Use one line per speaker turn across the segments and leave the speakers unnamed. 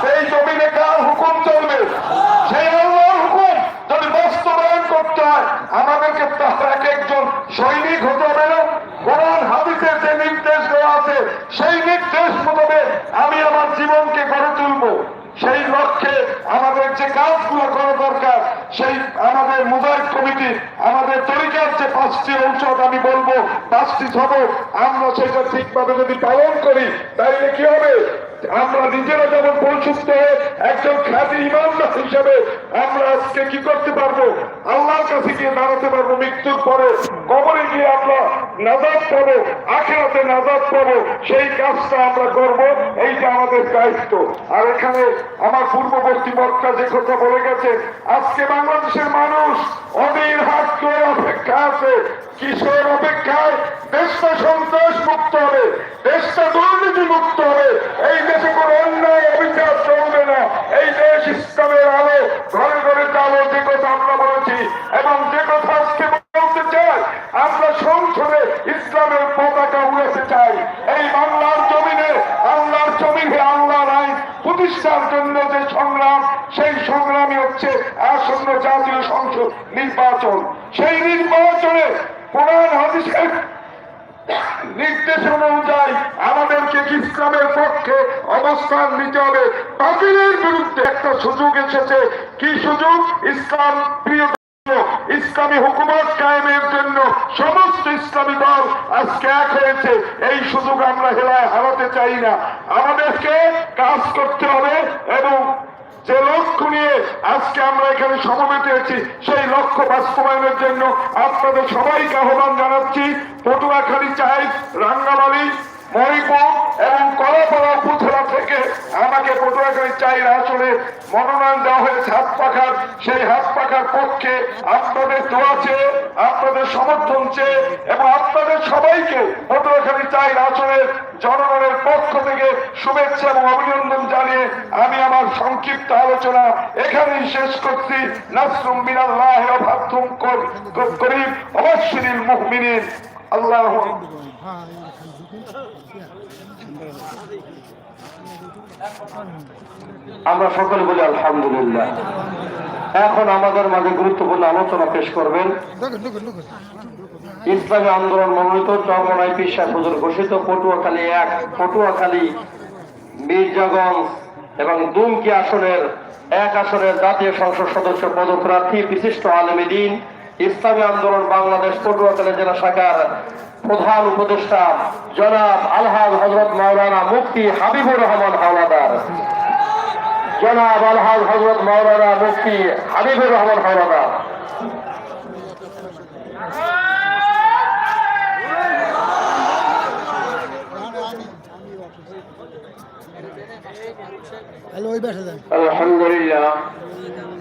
সেই জমিনে কার হুকুম চলবে? সেই আল্লাহর হুকুম যদি বাস্তবায়ন করতে হয়, আমাদেরকে তার এক একজন সৈনিক হতে হবে না? কোরআন, হাদিসের যে নির্দেশ দেওয়া আছে, সেই নির্দেশ মোতাবেক আমি আমার জীবনকে গড়ে তুলবো। সেই লক্ষ্যে আমাদের যে কাজগুলো করা দরকার, সেই আমাদের মোবাইল কমিটি আমাদের তরিকার যে পাঁচটি ঔষধ আমি বলব, পাঁচটি সবক আমরা সেটা ঠিকভাবে যদি পালন করি, তাহলে কি হবে? আমরা নিজেরা যেমন পরিশুদ্ধ হয়ে একজন খ্যাতি ইমানদার হিসাবে আমরা আজকে কি করতে পারব? আল্লাহর কাছে গিয়ে দাঁড়াতে পারব মৃত্যুর পরে। কবরে গিয়ে আমরা নাজাদ পাবো, আখেরাতে নাজাদ পাবো। সেই কাজটা আমরা করব, এইটা আমাদের দায়িত্ব। আর এখানে আমার পূর্ববর্তী বক্তা যে কথা বলে গেছে আজকে বাংলাদেশের মানুষ অধীর হাত করে অপেক্ষা আছে। কিশোর অপেক্ষায় দেশটা সন্ত্রাস মুক্ত হবে দেশটা দুর্নীতি মুক্ত হবে। এই দেশে কোনো অন্যায় অবিচার চলবে না। এই দেশ ইসলামের আলো, ঘরে ঘরে আলো যে কথা আমরা বলেছি, এবং যে কথা আজকে বলতে চাই, আমরা সংসদে ইসলামের পতাকা উড়াতে চাই। এই বাংলার জমিনে আল্লাহর জমিনে আল্লাহর আইন প্রতিষ্ঠার জন্য যে সংগ্রাম, সেই সংগ্রামই হচ্ছে আসন্ন জাতীয় সংসদ নির্বাচন। সেই নির্বাচনে কোরআন হাদিসের নির্দেশ অনুযায়ী আমাদেরকে ইসলামের পক্ষে অবস্থান নিতে হবে বাতিলের বিরুদ্ধে একটা সুযোগ এসেছে। কি সুযোগ? ইসলাম, প্রিয় ইসলামী হুকুমত কায়েমের জন্য সমস্ত ইসলামী দল আজকে এক হয়েছে। এই সুযোগ আমরা হেলায় হারাতে চাই না। আমাদেরকে কাজ করতে হবে এবং যে লক্ষ্য নিয়ে আজকে আমরা এখানে সমবেত হয়েছি, সেই লক্ষ্য বাস্তবায়নের জন্য আপনাদের সবাইকে আহ্বান জানাচ্ছি। পটুয়াখালী, চাই রাঙ্গাবাড়ি মণিপুর এবং কলাপাড়া মনোনয়ন দেওয়া হয়েছে হাত পাখার সেই হাত পাখার পক্ষে আপনাদের দোয়া চেয়ে, আপনাদের সমর্থন চেয়ে এবং আপনাদের সবাইকে জনগণের পক্ষ থেকে শুভেচ্ছা এবং অভিনন্দন জানিয়ে আমি আমার সংক্ষিপ্ত আলোচনা এখানেই শেষ করছি। নাসরুম ফাতহুম করিম অবশ্যিল মুমিনিন। আল্লাহ
আমরা সকলে বলি আলহামদুলিল্লাহ। এখন আমাদের মাঝে গুরুত্বপূর্ণ আলোচনা পেশ করবেন। ইসলামী আন্দোলন মনোনীত চরমনাই পিসা হুজুর ঘোষিত পটুয়াখালী এক, পটুয়াখালী, মির্জাগঞ্জ এবং দুমকি আসনের এক আসনের জাতীয় সংসদ সদস্য পদপ্রার্থী বিশিষ্ট আলমী দিন ইসলামী আন্দোলন বাংলাদেশ পটুয়াখালী জেলা শাখার প্রধান উপদেষ্টা জনাব আলহাজ হজরত মাওলানা মুফতি হাবিবুর রহমান হাওলাদার। জনাব আলহাজ হজরত মাওলানা মুফতি হাবিবুর রহমান হাওলাদার।
দেন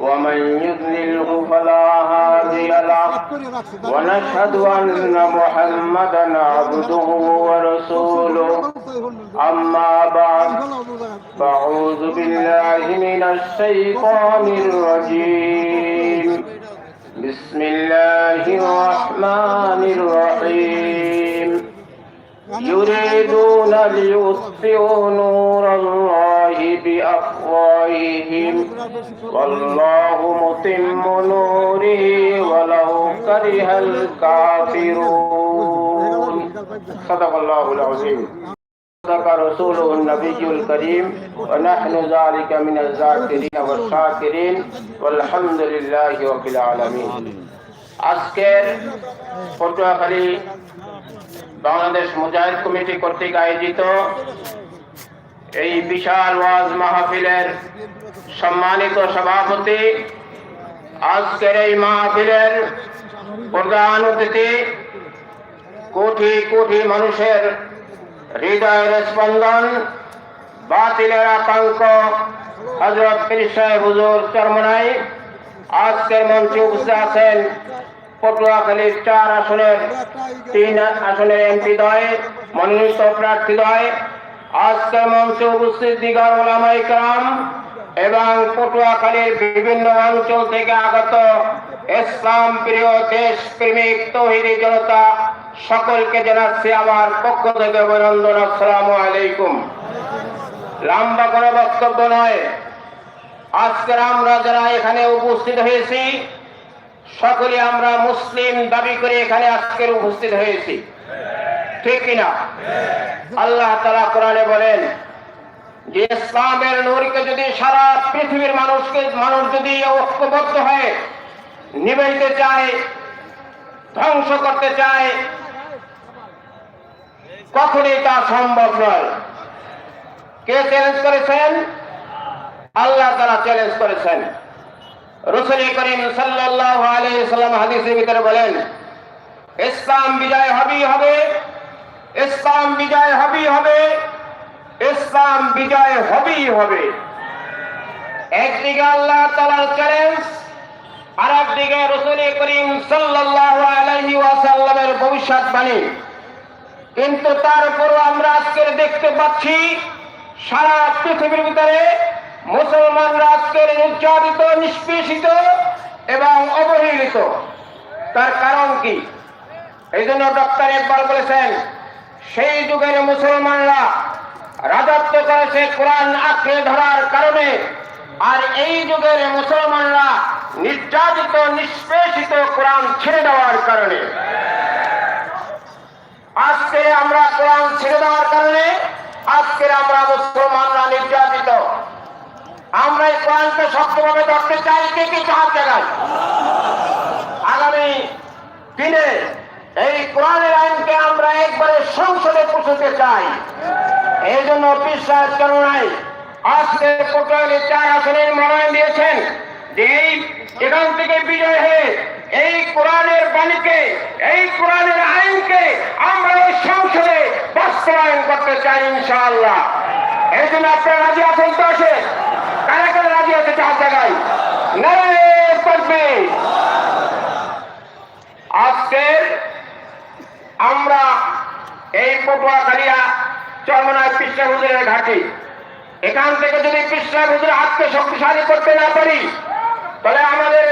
ومن يضلله فلا هادي له. ونشهد أن محمدا عبده ورسوله. أما بعد فأعوذ بالله من الشيطان الرجيم. بسم الله الرحمن الرحيم. يريدون ليطفئوا نور الله. بأفواههم والله متم نوره ولو كره الكافرون صدق الله العظيم صدق رسوله النبي الكريم ونحن ذلك من الذاكرين والشاكرين والحمد لله رب العالمين আজকের পটুয়াখালী বাংলাদেশ মুজাহিদ কমিটি কর্তৃক আয়োজিত এই বিশাল ওয়াজ মাহফিলের সম্মানিত সভাপতি, আজকের এই মাহফিলের প্রধান অতিথি, কোটি কোটি মানুষের হৃদয়ের স্পন্দন, বাতিলের আতঙ্ক হজরত পীর হুজুর চরমনাই, আজকের মঞ্চে উপস্থিত আছেন পটুয়াখালীর চার আসনের তিন আসনের এমপি দয়, মনোনীত প্রার্থীদ্বয় আজকের মঞ্চে উপস্থিত দিগার ওলামাই কাম এবং পটুয়াখালীর বিভিন্ন অঞ্চল থেকে আগত ইসলাম প্রিয় দেশ প্রেমিক তহিদি জনতা সকলকে জানাচ্ছি আমার পক্ষ থেকে অভিনন্দন। আসসালামু আলাইকুম। লম্বা কোনো বক্তব্য নয়। আজকের আমরা যারা এখানে উপস্থিত হয়েছি, সকলে আমরা মুসলিম দাবি করে এখানে আজকের উপস্থিত হয়েছি। কিনা? আল্লাহ তালা কোরআনে বলেন, যে ইসলামের নূরকে যদি সারা পৃথিবীর মানুষকে, মানুষ যদি ঐক্যবদ্ধ হয়ে নিবেদিতে চায়, ধ্বংস করতে চায়, কখনই তা সম্ভব নয়। কে চ্যালেঞ্জ করেছেন? আল্লাহ তারা চ্যালেঞ্জ করেছেন। রসুল করিম সাল্লাল্লাহু আলাইহি সাল্লাম হাদিসের ভিতরে বলেন, ইসলাম বিজয় হবেই হবে। ইসলাম বিজয় হবেই হবে। ইসলাম বিজয় হবেই হবে। একদিকে আল্লাহ তাআলার চ্যালেঞ্জ আর একদিকে রসুল করিম সাল্লাল্লাহু আলাইহি ওয়াসাল্লামের ভবিষ্যৎবাণী কিন্তু তারপরও আমরা আজকে দেখতে পাচ্ছি, সারা পৃথিবীর ভিতরে মুসলমানরা আজকের নির্যাতিত, নিষ্পেষিত এবং অবহেলিত। তার কারণ কি? এই জন্য ডক্টর ইকবাল বলেছেন সেই যুগের মুসলমানরা রাজত্ব করেছে কোরআন আঁকড়ে ধরার কারণে। আর এই যুগের মুসলমানরা নির্যাতিত, নিষ্পেষিত কোরআন ছেড়ে দেওয়ার কারণে। আজকে আমরা কোরআন ছেড়ে দেওয়ার কারণে আজকের আমরা মুসলমানরা নির্যাতিত। আমরা এই কোরআনকে শক্তভাবে ধরতে চাই, কে কে চার জায়গায় আগামী দিনে এই কোরআনের আইনকে আমরা একবারে সংসদে পৌঁছতে চাই। এই জন্য বিশ্বাস করুণায় আজকে পটুয়ালি চার আসনের মনোনয়ন দিয়েছেন। যে এই এখান থেকে বিজয় হয়ে এই কোরআনের বাণীকে, এই কোরআনের আইনকে আমরা এই সংসদে বাস্তবায়ন করতে চাই ইনশাআল্লাহ। এই জন্য আপনারা রাজি আছেন তো আছে কারা কারা রাজি আছে চার জায়গায়? নারায়ণ আজকের আমরা এই পটুয়া পটুয়াখালিয়া চরমনায় পৃষ্ঠা হুজুরের ঘাটি। এখান থেকে যদি পৃষ্ঠা হুজুর হাতকে শক্তিশালী করতে না পারি, তাহলে আমাদের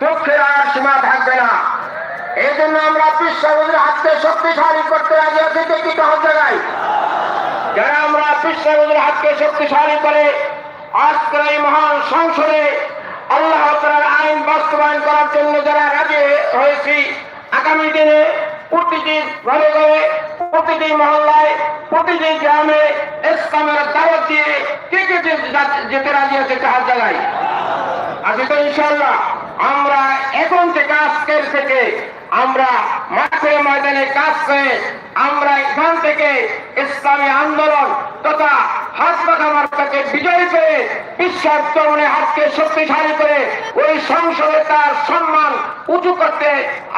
দুঃখের আর সীমা থাকবে না। এই জন্য আমরা পৃষ্ঠা হুজুর হাতকে শক্তিশালী করতে রাজি আছি দেখি তো হতে জায়গায়। যারা আমরা পৃষ্ঠা হুজুর হাতকে শক্তিশালী করে আজকের এই মহান সংসদে আল্লাহ আইন বাস্তবায়ন করার জন্য যারা রাজি হয়েছি, আগামী দিনে প্রতিটি ঘরে ঘরে প্রতিটি মহল্লায় প্রতিটি গ্রামে ইসলামের দাওয়াত দিয়ে কে কে যেতে রাজি আছে তাহার জায়গায় আজকে তো ইনশাল্লাহ আমরা এখন থেকে আজকের থেকে আমরা মাঠে ময়দানে কাজ করে আমরা এখান থেকে ইসলামী আন্দোলন তথা হাসপাতাল মার্কাকে বিজয়ী করে বিশ্বাস তরুণে হাতকে শক্তিশালী করে ওই সংসদে তার সম্মান উঁচু করতে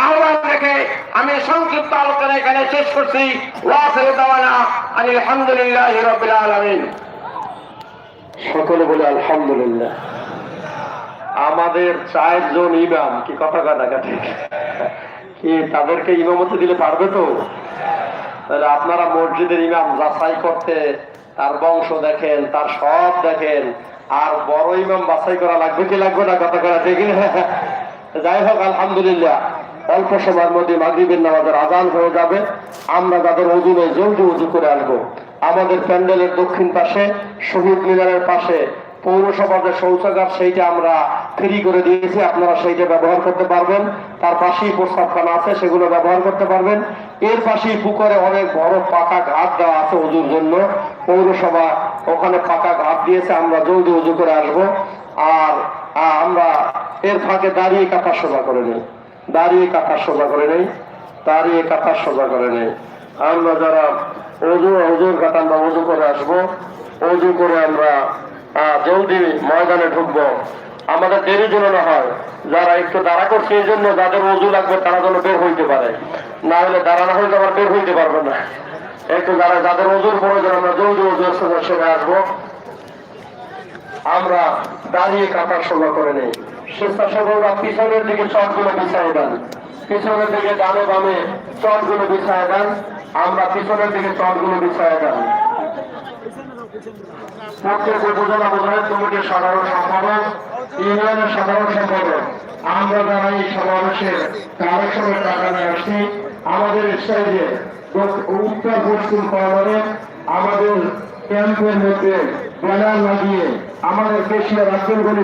আহ্বান রেখে আমি সংক্ষিপ্ত আলোচনা এখানে শেষ করছি। ওয়াসের দাওয়ানা আলহামদুলিল্লাহ রবিল আলমিন।
সকলে বলে আলহামদুলিল্লাহ। আমাদের চারজন ইমাম কি কথা কাটা কাটে তাদেরকে ইমামতি দিলে পারবে তো? তাহলে আপনারা মসজিদের ইমাম যাচাই করতে তার বংশ দেখেন, তার সব দেখেন, আর বড় ইমাম বাছাই করা লাগবে কি লাগবে না কথা করা ঠিক যাই হোক, আলহামদুলিল্লাহ, অল্প সময়ের মধ্যে মাগরিবের নামাজের আজান হয়ে যাবে। আমরা যাদের অজুনে জলদি উজু করে আনব আমাদের প্যান্ডেলের দক্ষিণ পাশে, শহীদ মিনারের পাশে পৌরসভার যে শৌচাগার সেইটা আমরা ফ্রি করে দিয়েছি, আপনারা সেইটা ব্যবহার করতে পারবেন। তার পাশেই প্রস্তাবখানা আছে, সেগুলো ব্যবহার করতে পারবেন। এর পাশেই পুকুরে অনেক বড় পাকা ঘাট দেওয়া আছে উজুর জন্য। পৌরসভা ওখানে পাকা ঘাট দিয়েছে, আমরা জলদি উজু করে আসব। আর আমরা এর ফাঁকে দাঁড়িয়ে কাতার সোজা করে নেই। দাঁড়িয়ে কাতার সোজা করে নেই। দাঁড়িয়ে কাতার সোজা করে নেই। আমরা যারা অজু, অজুর কাতার আমরা অজু করে আসব। অজু করে আমরা জলদি ময়দানে ঢুকবো। আমাদের দেরি যেন না হয়। যারা একটু দাঁড়া করছে, এই জন্য যাদের অজু লাগবে, তারা যেন বের হইতে পারে। না হলে দাঁড়া না হলে আবার বের হইতে পারবে না। একটু যারা, যাদের ওজুর প্রয়োজন, আমরা জলদি ওজুর সঙ্গে সেরে আসব। আমরা দাঁড়িয়ে কাটার সময় করে নেই। স্বেচ্ছাসেবকরা পিছনের দিকে চটগুলো বিছায় দেন। পিছনের দিকে ডানে বামে চটগুলো বিছায় দেন। আমরা পিছনের দিকে তলগুলো বিছায় যাব প্রত্যেক উপজেলা পঞ্চায়েত কমিটির সাধারণ সম্পাদক, ইউনিয়নের সাধারণ সম্পাদক। আমরা যারা এই সমাবেশে কালেকশনের আমাদের স্টাইলে আব্দুল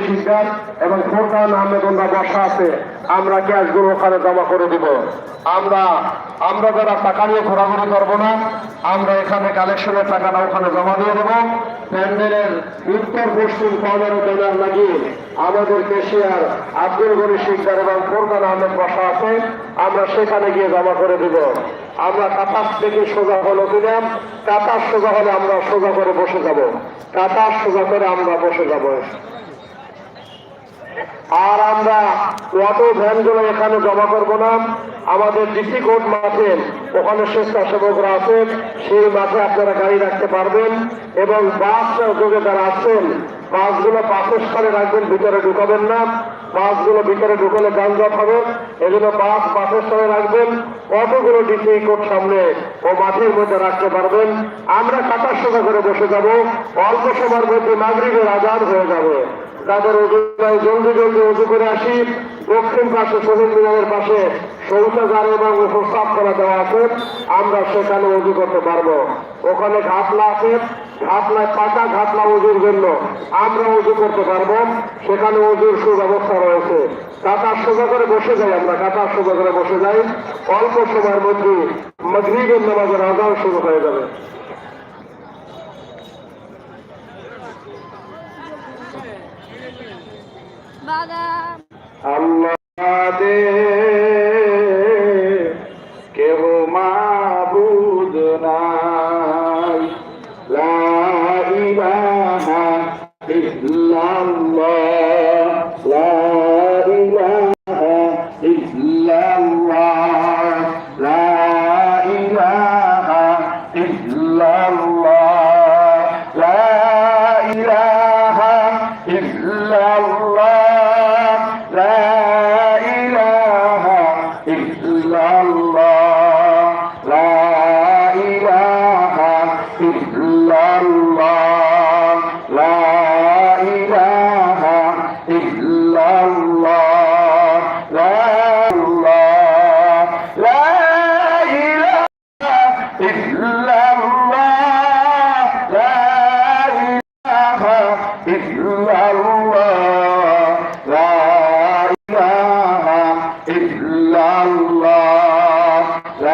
শিকদার এবং ফোরকান আহমেদুল্লাহ বসা আছে। আমরা ক্যাশগুলো ওখানে জমা করে দিব। আমরা আমরা যারা টাকা নিয়ে ঘোরাঘুরি করব না, আমরা এখানে কালেকশনের টাকাটা ওখানে জমা দিয়ে দেবো। প্যান্ডেলের উত্তর পশ্চিম কর্নারে ব্যানার লাগিয়ে আমাদের কেশিয়ার আব্দুল গনি শিকদার এবং ফোরকান আহমেদ বসা আছে, আমরা সেখানে গিয়ে জমা করে দিব। আমরা কাতার থেকে সোজা হলো দিলাম কাতার সোজা হলে আমরা সোজা করে বসে যাব। কাতার সোজা করে আমরা বসে যাব। আর আমরা অটো ভ্যানগুলো এখানে জমা করব না। আমাদের ডিসি কোর্ট মাঠে ওখানে স্বেচ্ছাসেবকরা আছেন, সেই মাঠে আপনারা গাড়ি রাখতে পারবেন এবং বাস যোগে যারা আছেন, বাসগুলো পাশের স্থানে রাখবেন, ভিতরে ঢুকাবেন না। বাসগুলো ভিতরে ঢুকলে যানজট হবে এগুলো বাস পাশের স্থানে রাখবেন। অটোগুলো ডিসি কোর্ট সামনে ও মাঠের মধ্যে রাখতে পারবেন। আমরা কাটার সোজা করে বসে যাব, অল্প সময়ের মধ্যে নাগরিকের আজাদ হয়ে যাবে। তাদের অজুরাই জলদি জলদি উজু করে আসি। দক্ষিণ পাশে শহীদ মিনারের পাশে শৌচাগার এবং উপস্থাপ করা দেওয়া আছে। আমরা সেখানে উজু করতে পারব। ওখানে ঘাটলা আছে। ঘাটলায় পাকা ঘাটলা উজুর জন্য আমরা উজু করতে পারব। সেখানে উজুর সুব্যবস্থা রয়েছে। কাতার সোজা করে বসে যাই আমরা। কাতার সোজা করে বসে যাই। অল্প সময়ের মধ্যে মগরিবের নামাজের আজান শুরু হয়ে যাবে।
বাদাম।
আমাদের কেহ মাবুদ নাই। লা ইলাহা إلا الله لا إله إلا الله لا الله لا